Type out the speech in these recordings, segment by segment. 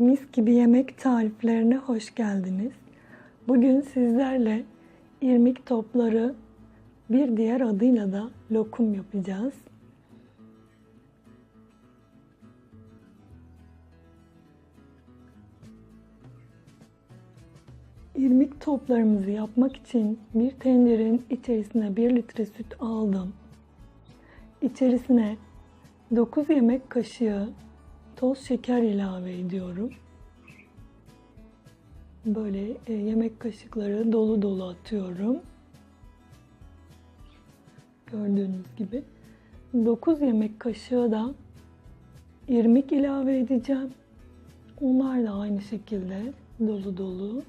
Mis gibi yemek tariflerine hoş geldiniz. Bugün sizlerle irmik topları bir diğer adıyla da lokum yapacağız. İrmik toplarımızı yapmak için bir tencerenin içerisine 1 litre süt aldım. İçerisine 9 yemek kaşığı toz şeker ilave ediyorum. Böyle e, yemek kaşıkları dolu dolu atıyorum. Gördüğünüz gibi. 9 yemek kaşığı da irmik ilave edeceğim. Onlar da aynı şekilde dolu dolu.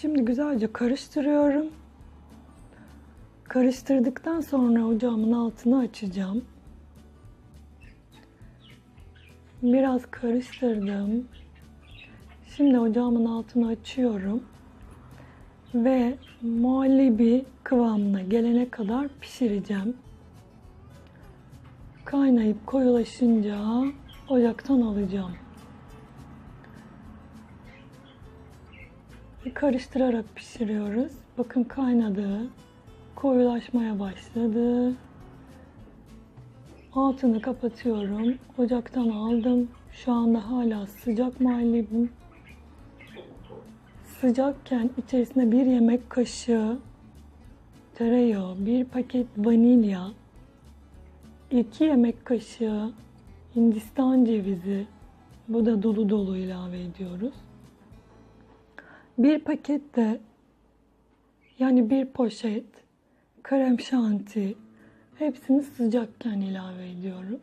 Şimdi güzelce karıştırıyorum. Karıştırdıktan sonra ocağımın altını açacağım. Biraz karıştırdım. Şimdi ocağımın altını açıyorum. Ve muhallebi kıvamına gelene kadar pişireceğim. Kaynayıp koyulaşınca ocaktan alacağım. Karıştırarak pişiriyoruz. Bakın kaynadı. Koyulaşmaya başladı. Altını kapatıyorum. Ocaktan aldım. Şu anda hala sıcak muhallebim. Sıcakken içerisine bir yemek kaşığı tereyağı, bir paket vanilya, iki yemek kaşığı Hindistan cevizi, bu da dolu dolu ilave ediyoruz. Bir pakette yani bir poşet krem şanti hepsini sıcakken ilave ediyorum.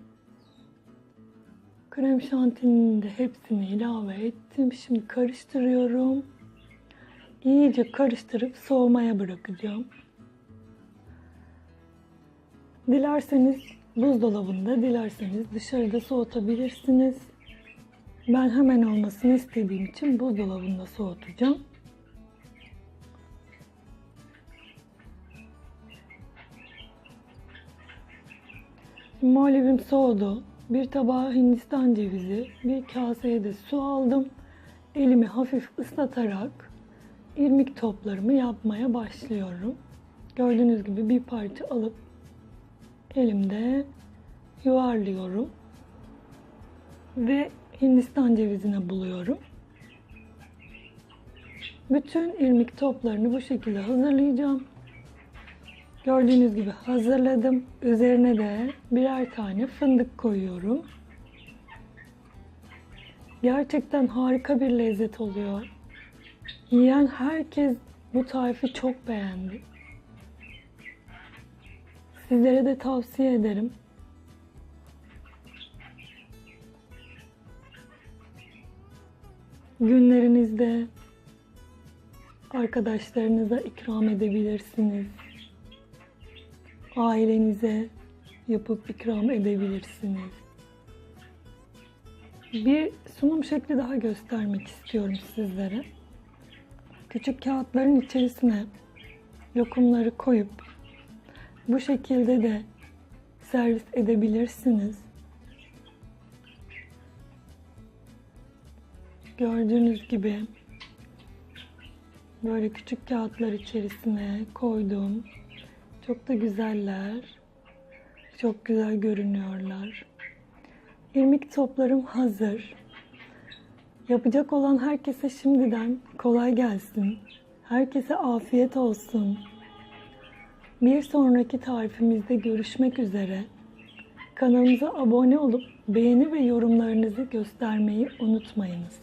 Krem şantinin de hepsini ilave ettim. Şimdi karıştırıyorum. İyice karıştırıp soğumaya bırakacağım. Dilerseniz buzdolabında, dilerseniz dışarıda soğutabilirsiniz. Ben hemen olmasını istediğim için buzdolabında soğutacağım. Muhallebim soğudu. Bir tabağa Hindistan cevizi, bir kaseye de su aldım. Elimi hafif ıslatarak irmik toplarımı yapmaya başlıyorum. Gördüğünüz gibi bir parça alıp elimde yuvarlıyorum. Ve Hindistan cevizine buluyorum. Bütün irmik toplarını bu şekilde hazırlayacağım. Gördüğünüz gibi hazırladım. Üzerine de birer tane fındık koyuyorum. Gerçekten harika bir lezzet oluyor. Yiyen herkes bu tarifi çok beğendi. Sizlere de tavsiye ederim. Günlerinizde arkadaşlarınıza ikram edebilirsiniz. Ailenize yapıp ikram edebilirsiniz. Bir sunum şekli daha göstermek istiyorum sizlere. Küçük kağıtların içerisine lokumları koyup bu şekilde de servis edebilirsiniz. Gördüğünüz gibi böyle küçük kağıtlar içerisine koydum. Çok da güzeller. Çok güzel görünüyorlar. İrmik toplarım hazır. Yapacak olan herkese şimdiden kolay gelsin. Herkese afiyet olsun. Bir sonraki tarifimizde görüşmek üzere. Kanalımıza abone olup beğeni ve yorumlarınızı göstermeyi unutmayınız.